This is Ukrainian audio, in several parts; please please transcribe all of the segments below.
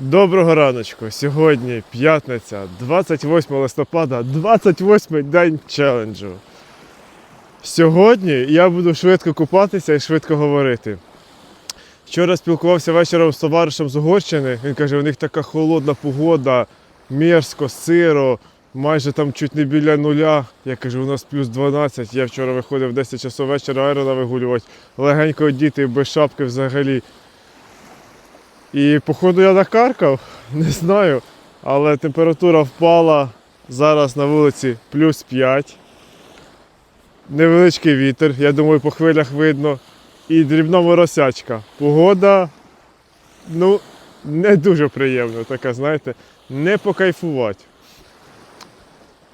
Доброго раночку. Сьогодні п'ятниця, 28 листопада, 28 день челенджу. Сьогодні я буду швидко купатися і швидко говорити. Вчора спілкувався вечором з товаришем з Угорщини. Він каже, у них така холодна погода, мерзко, сиро, майже там чуть не біля нуля. Я кажу, у нас плюс 12. Я вчора виходив в 10 часов вечора аерона вигулювати, легенько одіти, без шапки взагалі. І походу я накаркав, не знаю. Але температура впала. Зараз на вулиці плюс 5. Невеличкий вітер, я думаю, по хвилях видно. І дрібна моросячка. Погода, ну, не дуже приємна, така, знаєте, не покайфувати.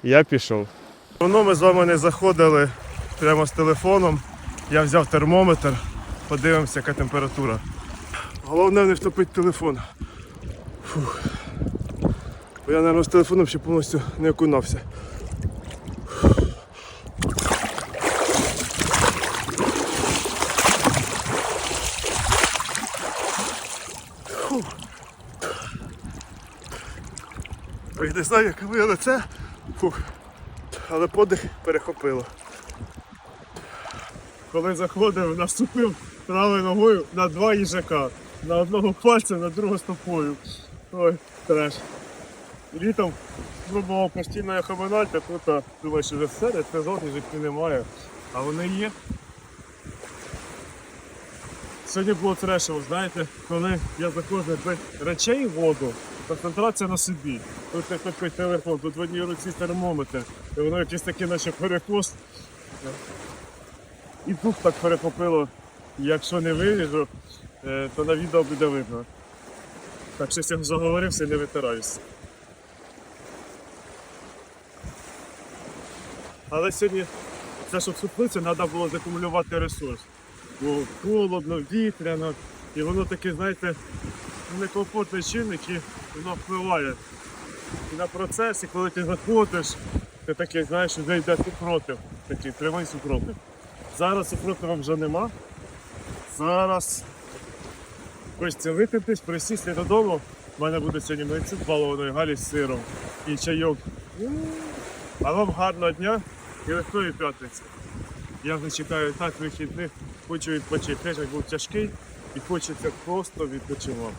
Я пішов. Давно ми з вами не заходили прямо з телефоном. Я взяв термометр, подивимося, яка температура. Головне не втопити телефон. Фух. Бо я, мабуть, з телефоном ще повністю не окунався. Ой, не знаю, яке моє лице. Фух. Але подих перехопило. Коли заходив, наступив правою ногою на два їжака. На одного пальця, на другого стопою. Ой, треш. Літом пробував постійно тут а, думаю, що вже все, це жодних життів немає. А вони є. Сьогодні було трешово, знаєте, коли я заходжу без речей воду, концентрація на собі. Тут як такий телефон, тут в одній руці термометр, і воно якийсь такий наче перекос. І тут так перехопило. Якщо не виріжу, е, то на відео буде видно. Так що я заговорився і не витираюся. Але сьогодні це, щоб суплитися, треба було закумулювати ресурс. Бо холодно, вітряно, і воно таке, знаєте, некомфортний чинник і воно впливає. І на процес, і коли ти заходиш, ти такий, знаєш, вже йде супротив, такий прямий супротив. Зараз супротива вже нема. Зараз хочеться випитись, присісти додому. У мене буде сьогодні млинці з балованої галі з сиром і чайок. А вам гарного дня і легкої п'ятниці. Я вже чекаю так вихідних, хочу відпочити. Тиждень був тяжкий і хочеться просто відпочивати.